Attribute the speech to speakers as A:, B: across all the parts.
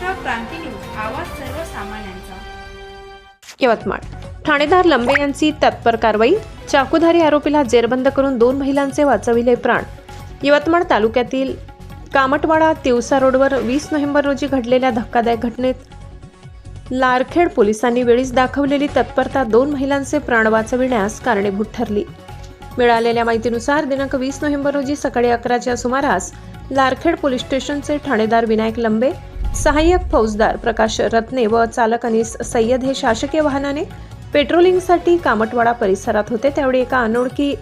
A: सामान यांचा
B: यवतमाळ. ठाणेदार लंबे यांची तत्पर कारवाई. चाकूधारी आरोपीला जेरबंद करून दोन महिलांचे वाचविले प्राण. यवतमाळ तालुक्यातील कामटवाडा तिवसा रोडवर वीस नोव्हेंबर रोजी घडलेल्या धक्कादायक घटनेत लारखेड पोलिसांनी वेळीच दाखवलेली तत्परता दोन महिलांचे प्राण वाचविण्यास कारणीभूत ठरली. मिळालेल्या माहितीनुसार दिनांक वीस नोव्हेंबर रोजी सकाळी अकराच्या सुमारास लारखेड पोलीस स्टेशनचे ठाणेदार विनायक लंबे सहाय्यक फौजदार प्रकाश रत्ने व चालक अनिस सय्यद हे शासकीय वाहनाने पेट्रोलिंगसाठी कामटवाडा परिसरात होते. त्यावेळी एका अनोळखी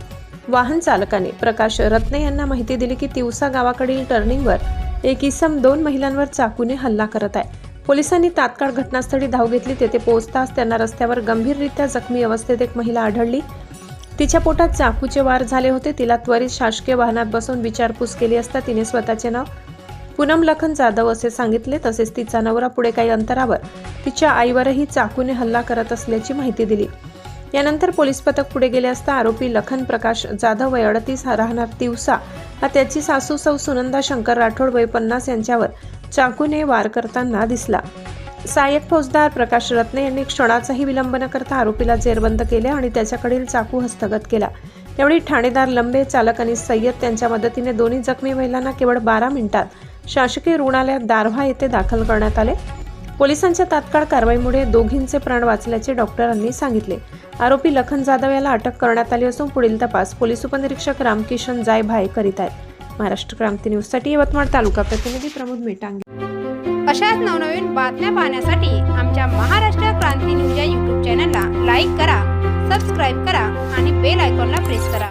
B: वाहन चालकाने प्रकाश रत्ने यांना माहिती दिली की तिवसा गावाकडील टर्निंगवर एक इसम दोन महिलांवर चाकूने हल्ला करत आहे. पोलिसांनी तात्काळ घटनास्थळी धाव घेतली. तेथे पोहोचताच त्यांना रस्त्यावर गंभीररित्या जखमी अवस्थेत एक महिला आढळली. तिच्या पोटात चाकूचे वार झाले होते. तिला त्वरित शासकीय वाहनात बसून विचारपूस केली असता तिने स्वतःचे नाव पूनम लखन जाधव असे सांगितले तसेच तिचा नवरा पुढे काही अंतरावर तिच्या आईवरही चाकूने हल्ला करत असल्याची माहिती दिली. यानंतर पोलीस पथक पुढे गेले असता आरोपी लखन प्रकाश जाधव वय अडतीस राहणार तिवसा. हा त्याची सासू सौ सुनंदा शंकर राठोड वय पन्नास यांच्यावर चाकूने वार करताना दिसला. सहाय्यक फौजदार प्रकाश रत्ने यांनी क्षणाचाही विलंब न करता आरोपीला जेरबंद केले आणि त्याच्याकडील चाकू हस्तगत केला. त्यावेळी ठाणेदार लंबे चालक आणि सय्यद त्यांच्या मदतीने दोन्ही जखमी महिलांना केवळ बारा मिनिटात शासकीय रुग्णालयात दारव्हा येथे दाखल करण्यात आले. पोलिसांच्या तात्काळ कारवाईमुळे दोघींचे प्राण वाचल्याचे डॉक्टरांनी सांगितले. आरोपी लखन जाधव याला अटक करण्यात आली असून पुढील तपास पोलीस उपनिरीक्षक रामकिशन जायभाय करीत आहेत. महाराष्ट्र क्रांती न्यूजसाठी यवतमाळ तालुका प्रतिनिधी प्रमोद मेटांगे.
A: अशाच नवनवीन बातम्या पाहण्यासाठी आमच्या महाराष्ट्र क्रांती न्यूज या यूट्यूब चॅनलला लाईक करा सबस्क्राईब करा आणि बेल आयकॉनला प्रेस करा.